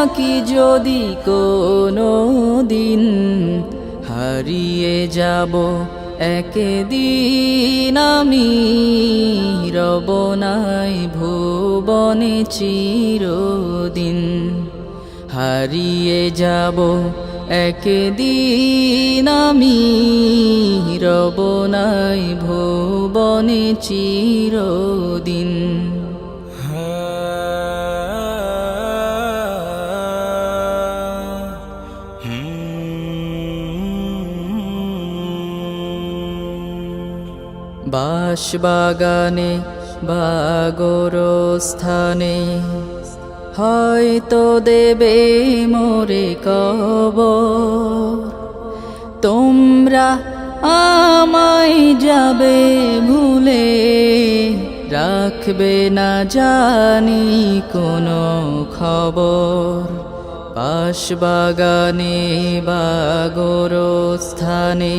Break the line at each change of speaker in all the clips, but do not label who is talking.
থাকি যদি কোনো দিন, হারিয়ে যাব একদিন আমি। রব নাই ভুবনে চিরদিন, হারিয়ে যাব একদিন আমি। রব নাই ভুবনে চিরদিন। বাঁশবাগানে বাগর স্থানে হয়তো দেবে মোরে কব তোমরা আমায় যাবে ভুলে, রাখবে না জানি কোনো খবর। পাশবাগানে বাগর স্থানে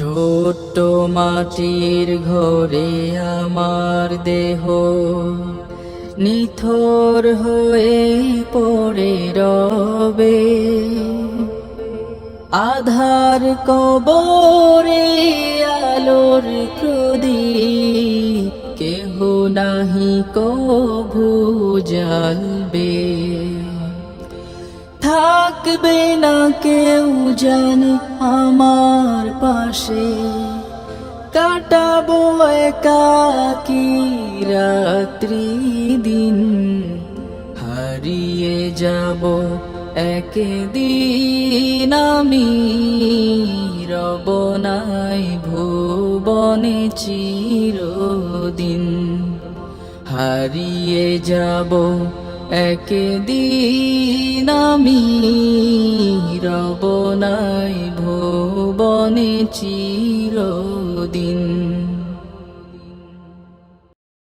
ছোট্ট মাটির ঘরে আমার দেহ নিথর হয়ে পড়ে রবে। আধার কবরে আলোর প্রদীপ, কেহ নাহি কভু জ্বালবে। থাকবে না কেউ জানে আমার পাশে। কাটাবো একাকি রাত্রি দিন? হারিয়ে যাব একদিন আমি। রব নাই ভুবনে চিরদিন। হারিয়ে যাব একদিন আমি রব নাই ভুবনে চিরদিন